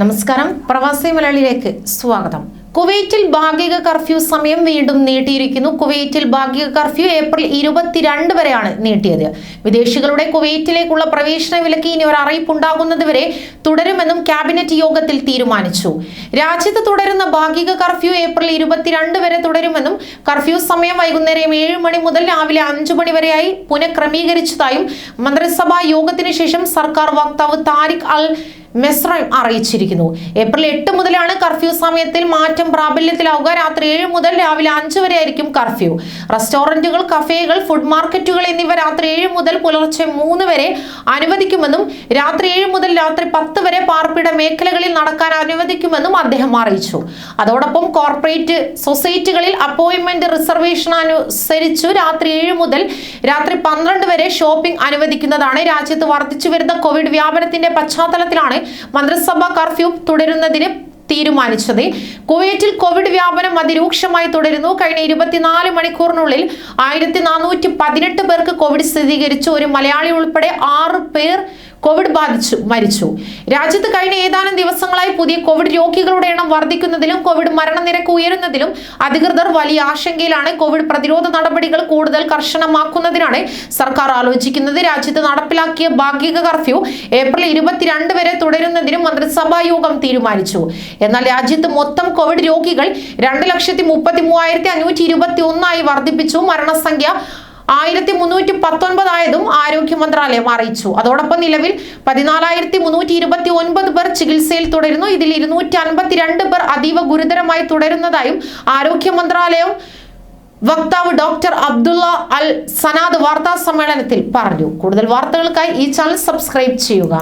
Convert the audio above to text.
നമസ്കാരം. പ്രവാസി മലയാളിയിലേക്ക് സ്വാഗതം. കുവൈറ്റിൽ ഭാഗിക കർഫ്യൂ സമയം വീണ്ടും നീട്ടിയിരിക്കുന്നു. കുവൈറ്റിൽ ഭാഗിക കർഫ്യൂ ഏപ്രിൽ ഇരുപത്തിരണ്ട് വരെയാണ് നീട്ടിയത്. വിദേശികളുടെ കുവൈറ്റിലേക്കുള്ള പ്രവേശന വിലക്ക് ഇനി ഒരു അറിയിപ്പുണ്ടാകുന്നതുവരെ തുടരുമെന്നും ക്യാബിനറ്റ് യോഗത്തിൽ തീരുമാനിച്ചു. രാജ്യത്ത് തുടരുന്ന ഭാഗിക കർഫ്യൂ ഏപ്രിൽ ഇരുപത്തിരണ്ട് വരെ തുടരുമെന്നും കർഫ്യൂ സമയം വൈകുന്നേരം ഏഴ് മണി മുതൽ രാവിലെ അഞ്ചു മണി വരെയായി പുനഃക്രമീകരിച്ചതായും മന്ത്രിസഭാ യോഗത്തിന് ശേഷം സർക്കാർ വക്താവ് താരിഖ് അൽ മെസ്രൈം അറിയിച്ചിരിക്കുന്നു. ഏപ്രിൽ എട്ട് മുതലാണ് കർഫ്യൂ സമയത്തിൽ മാറ്റം പ്രാബല്യത്തിലാവുക. രാത്രി ഏഴ് മുതൽ രാവിലെ അഞ്ച് വരെ ആയിരിക്കും കർഫ്യൂ. റെസ്റ്റോറന്റുകൾ കഫേകൾ ഫുഡ് മാർക്കറ്റുകൾ എന്നിവ രാത്രി ഏഴ് മുതൽ പുലർച്ചെ മൂന്ന് വരെ അനുവദിക്കുമെന്നും രാത്രി ഏഴ് മുതൽ രാത്രി പത്ത് വരെ പാർപ്പിട മേഖലകളിൽ നടക്കാൻ അനുവദിക്കുമെന്നും അദ്ദേഹം അറിയിച്ചു. അതോടൊപ്പം കോർപ്പറേറ്റ് സൊസൈറ്റികളിൽ അപ്പോയിന്റ്മെന്റ് റിസർവേഷൻ അനുസരിച്ചു രാത്രി ഏഴ് മുതൽ രാത്രി പന്ത്രണ്ട് വരെ ഷോപ്പിംഗ് അനുവദിക്കുന്നതാണ്. രാജ്യത്ത് വർദ്ധിച്ചു വരുന്ന കോവിഡ് വ്യാപനത്തിന്റെ പശ്ചാത്തലത്തിലാണ് മന്ത്രിസഭാ കർഫ്യൂ തുടരുന്നതിന് തീരുമാനിച്ചത്. കുവൈറ്റിൽ കോവിഡ് വ്യാപനം അതിരൂക്ഷമായി തുടരുന്നു. കഴിഞ്ഞ ഇരുപത്തിനാല് മണിക്കൂറിനുള്ളിൽ ആയിരത്തി നാനൂറ്റി പതിനെട്ട് പേർക്ക് കോവിഡ് സ്ഥിരീകരിച്ചു. ഒരു മലയാളി ഉൾപ്പെടെ ആറ് പേർ കോവിഡ് ബാധിച്ചു മരിച്ചു. രാജ്യത്ത് കഴിഞ്ഞ ഏതാനും ദിവസങ്ങളായി പുതിയ കോവിഡ് രോഗികളുടെ എണ്ണം വർദ്ധിക്കുന്നതിലും കോവിഡ് മരണനിരക്ക് ഉയരുന്നതിലും അധികൃതർ വലിയ ആശങ്കയിലാണ് കോവിഡ് പ്രതിരോധ നടപടികൾ കൂടുതൽ കർശനമാക്കുന്നതിനാണ് സർക്കാർ ആലോചിക്കുന്നത്. രാജ്യത്ത് നടപ്പിലാക്കിയ ഭാഗിക കർഫ്യൂ ഏപ്രിൽ ഇരുപത്തിരണ്ട് വരെ തുടരുന്നതിനും മന്ത്രിസഭാ യോഗം തീരുമാനിച്ചു. എന്നാൽ രാജ്യത്ത് മൊത്തം കോവിഡ് രോഗികൾ രണ്ട് ലക്ഷത്തി മുപ്പത്തി മൂവായിരത്തി അഞ്ഞൂറ്റി ഇരുപത്തി ഒന്നായി വർദ്ധിപ്പിച്ചു. മരണസംഖ്യ ആയിരത്തി മുന്നൂറ്റി പത്തൊൻപതായതും ആരോഗ്യ മന്ത്രാലയം അറിയിച്ചു. അതോടൊപ്പം നിലവിൽ പതിനാലായിരത്തി മുന്നൂറ്റി ഇരുപത്തി ഒൻപത് പേർ ചികിത്സയിൽ തുടരുന്നു. ഇതിൽ ഇരുന്നൂറ്റി അൻപത്തിരണ്ട് പേർ അതീവ ഗുരുതരമായി തുടരുന്നതായും ആരോഗ്യ മന്ത്രാലയം വക്താവ് ഡോക്ടർ അബ്ദുള്ള അൽ സനാദ് വാർത്താ സമ്മേളനത്തിൽ പറഞ്ഞു. കൂടുതൽ വാർത്തകൾക്കായി ഈ ചാനൽ സബ്സ്ക്രൈബ് ചെയ്യുക.